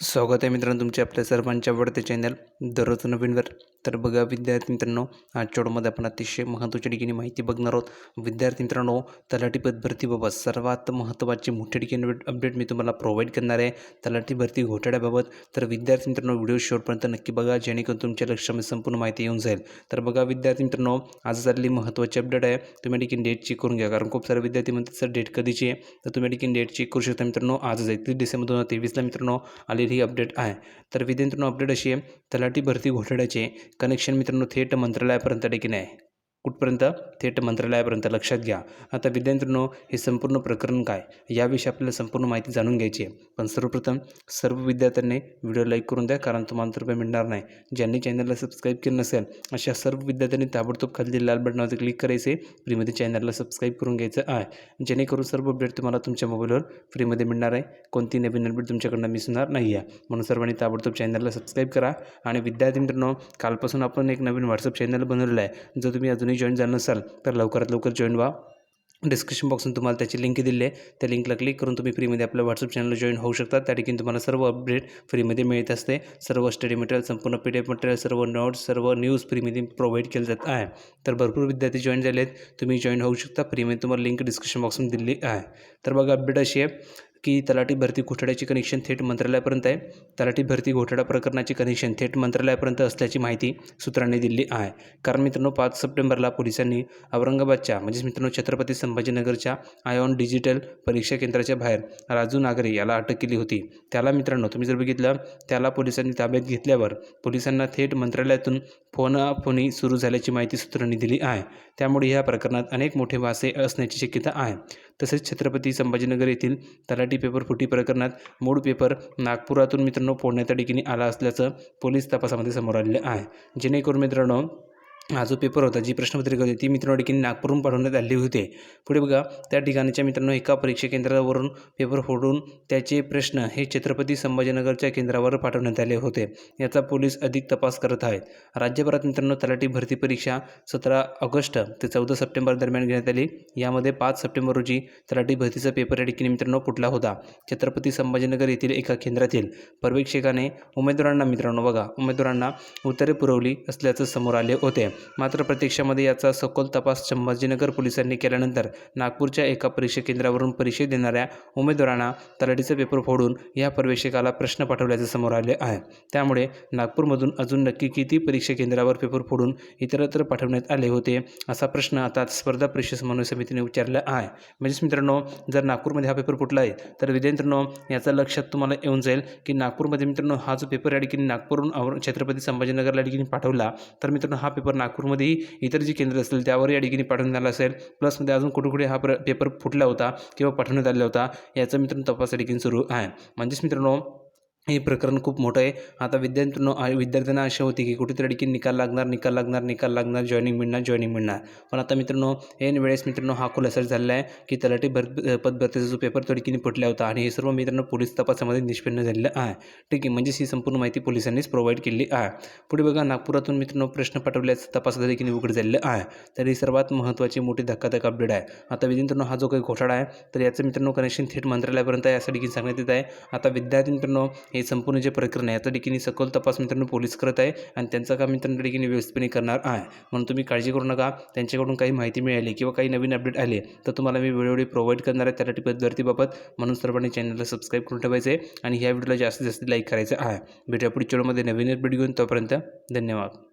स्वागत आहे मित्रांनो तुमच्या आपल्या सर्वांच्या आवडते चॅनल दररोज नवीनवर तर बघा विद्यार्थी मित्रांनो आजच्या व्हिडिओमध्ये आपण अतिशय महत्त्वाच्या ठिकाणी माहिती बघणार आहोत. विद्यार्थी मित्रांनो तलाठी पद भरतीबाबत सर्वात महत्त्वाची मोठ्या ठिकाणी अपडेट मी तुम्हाला प्रोव्हाइड करणार आहे. तलाठी भरती घोटाळ्याबाबत. तर विद्यार्थी मित्रांनो व्हिडिओ शेवटपर्यंत नक्की बघा जेणेकरून तुमच्या लक्षामध्ये संपूर्ण माहिती येऊन जाईल. तर बघा विद्यार्थी मित्रांनो आज झालेली महत्त्वाची अपडेट आहे. तुम्ही ठिकाणी डेट चेक करून घ्या कारण खूप सारे विद्यार्थी म्हणतात सर डेट कधीची आहे? तर तुम्ही ठिकाणी डेट चेक करू शकता मित्रांनो आजच एकतीस डिसेंबर दोन हजार तेवीसला मित्रांनो आलेली ही अपडेट आहे. तर विद्यार्थ्यांनो अपडेट अशी आहे. तलाठी भरती घोटाळ्याचे कनेक्शन मित्रांनो थेट मंत्रालयापर्यंत देखील आहे कुठपर्यंत? थेट मंत्रालयापर्यंत लक्षात घ्या. आता विद्यार्थ्यांनो हे संपूर्ण प्रकरण काय? याविषयी आपल्याला संपूर्ण माहिती जाणून घ्यायची आहे. पण सर्वप्रथम सर्व विद्यार्थ्यांनी व्हिडिओ लाईक करून द्या कारण तुम्हाला रुपये मिळणार नाही. ज्यांनी चॅनलला सबस्क्राईब केलं नसेल अशा सर्व विद्यार्थ्यांनी ताबडतोब खाली लाल बटनावरती क्लिक करायचे. फ्रीमध्ये चॅनलला सबस्क्राईब करून घ्यायचं आहे. जेणेकरून सर्व अपडेट तुम्हाला तुमच्या मोबाईलवर फ्रीमध्ये मिळणार आहे. कोणती नवीन अपडेट तुमच्याकडनं मिस होणार नाही आहे. म्हणून सर्वांनी ताबडतोब चॅनलला सबस्क्राईब करा. आणि विद्यार्थी मित्रांनो कालपासून आपण एक नवीन व्हॉट्सअप चॅनल बनवलेला आहे. जो तुम्ही अजून अजूनही जॉईन झालं नसाल तर लवकरात लवकर जॉईन व्हा. डिस्क्रिप्शन बॉक्समध्ये तुम्हाला त्याची लिंक दिली आहे. त्या लिंकला क्लिक करून तुम्ही फ्रीमध्ये आपल्या व्हॉट्सअप चॅनलला जॉईन होऊ शकता. त्या ठिकाणी तुम्हाला सर्व अपडेट फ्रीमध्ये मिळत असते. सर्व स्टडी मटेरियल संपूर्ण पी डी एफ मटेरियल सर्व नोट्स सर्व न्यूज फ्रीमध्ये प्रोव्हाइड केलं जात आहे. तर भरपूर विद्यार्थी जॉईन झाले आहेत तुम्ही जॉईन होऊ शकता. फ्रीमध्ये तुम्हाला लिंक डिस्क्रिप्शन बॉक्समध्ये दिली आहे. तर बघा अपडेट अशी आहे. की तलाठी भरती घोटाळ्याची कनेक्शन थेट मंत्रालयापर्यंत आहे. तलाठी भरती घोटाळा प्रकरणाची कनेक्शन थेट मंत्रालयापर्यंत असल्याची माहिती सूत्रांनी दिली आहे. कारण मित्रांनो पाच सप्टेंबरला पोलिसांनी औरंगाबादच्या म्हणजेच मित्रांनो छत्रपती संभाजीनगरच्या आयॉन डिजिटल परीक्षा केंद्राच्या बाहेर राजू नागरे याला अटक केली होती. त्याला मित्रांनो तुम्ही जर बघितलं त्याला पोलिसांनी ताब्यात घेतल्यावर पोलिसांना थेट मंत्रालयातून फोनाफोनी सुरू झाल्याची माहिती सूत्रांनी दिली आहे. त्यामुळे या प्रकरणात अनेक मोठे वासे असण्याची शक्यता आहे. तसेच छत्रपती संभाजीनगर येथील तलाठी पेपर फुटी प्रकरणात मूळ पेपर नागपुरातून मित्रांनो फोडण्याच्या ठिकाणी आला असल्याचं पोलीस तपासामध्ये समोर आलेलं आहे. जेणेकरून मित्रांनो हा जो पेपर होता जी प्रश्नपत्रिका होती ती मित्रांनो ठिकाणी नागपूरहून पाठवण्यात आली होते. पुढे बघा त्या ठिकाणीच्या मित्रांनो एका परीक्षा केंद्रावरून पेपर फोडून त्याचे प्रश्न हे छत्रपती संभाजीनगरच्या केंद्रावर पाठवण्यात आले होते. याचा पोलीस अधिक तपास करत आहेत. राज्यभरात मित्रांनो तलाठी भरती परीक्षा सतरा ऑगस्ट ते चौदा सप्टेंबर दरम्यान घेण्यात आली. यामध्ये पाच सप्टेंबर रोजी तलाठी भरतीचा पेपर या ठिकाणी मित्रांनो फुटला होता. छत्रपती संभाजीनगर येथील एका केंद्रातील पर्यवेक्षकाने उमेदवारांना मित्रांनो बघा उमेदवारांना उत्तरे पुरवली असल्याचं समोर आले होते. मात्र प्रत्यक्षामध्ये याचा सखोल तपास संभाजीनगर पोलिसांनी केल्यानंतर नागपूरच्या एका परीक्षा केंद्रावरून परीक्षा देणाऱ्या उमेदवारांना तलाठीचा पेपर फोडून या प्रवेशिकाला प्रश्न पाठवल्याचे समोर आले आहे. त्यामुळे नागपूरमधून अजून नक्की किती परीक्षा केंद्रावर पेपर फोडून इतरत्र पाठवण्यात आले होते असा प्रश्न आता स्पर्धा परीक्षा समन्वय समितीने विचारला आहे. म्हणजेच मित्रांनो जर नागपूरमध्ये हा पेपर फुटला आहे तर विद्यार्थ्यांनो याचा लक्षात तुम्हाला येऊन जाईल की नागपूरमध्ये मित्रांनो हा जो पेपर या ठिकाणी नागपूरहून छत्रपती संभाजीनगरला ठिकाणी पाठवला तर मित्रांनो हा पेपर नागपूरमध्येही इतर जी केंद्र असतील त्यावर या ठिकाणी पाठवण्यात आला असेल. प्लसमध्ये अजून कुठे कुठे हा प्र पेपर फुटला होता किंवा पाठवण्यात आलेला होता याचा मित्रांनो तपास या ठिकाणी सुरू आहे. म्हणजेच मित्रांनो हे प्रकरण खूप मोठं आहे. आता विद्यार्थ्यांनो विद्यार्थ्यांना अशा होती की कुठेतरी ठिकाणी निकाल लागणार निकाल लागणार निकाल लागणार जॉईनिंग मिळणार जॉईनिंग मिळणार. पण आता मित्रांनो ऐन वेळेस मित्रांनो हा खुलासा झालेला आहे की तलाठी भर पदभरतीचा जो पेपर तडकीने पटला फुटला होता आणि हे सर्व मित्रांनो पोलीस तपासामध्ये निष्पन्न झालेलं आहे. ठीक आहे म्हणजेच ही संपूर्ण माहिती पोलिसांनीच प्रोव्हाइड केली आहे. पुढे बघा नागपुरातून मित्रांनो प्रश्न पाठवल्याचं तपासात देखील उघड झालेलं आहे. तर ही सर्वात महत्त्वाची मोठी धक्काधक अपडेट आहे. आता विद्यार्थ्यांनो हा जो काही घोटाळा आहे तर याचं मित्रांनो कनेक्शन थेट मंत्रालयापर्यंत यासाठी सांगण्यात येत आहे. आता विद्यार्थी मित्रांनो हे हे संपूर्ण जे प्रकरण आहे याचा ठिकाणी सखोल तपास मित्रांनो पोलीस करत आहे आणि त्यांचं काम मित्रांनो ठिकाणी व्यवस्थितपणे करणार आहे. म्हणून तुम्ही काळजी करू नका. त्यांच्याकडून काही माहिती मिळाली किंवा काही नवीन अपडेट आले तर तुम्हाला मी वेळोवेळी प्रोव्हाइड करणार आहे त्यासाठी पद्धतीबाबत म्हणून सर्वांनी चॅनलला सबस्क्राईब करून ठेवायचे आणि ह्या व्हिडिओला जास्तीत जास्त लाईक करायचं आहे. भेटूया पुढच्या व्हिडिओमध्ये नवीन अपडेट घेऊन. तोपर्यंत धन्यवाद.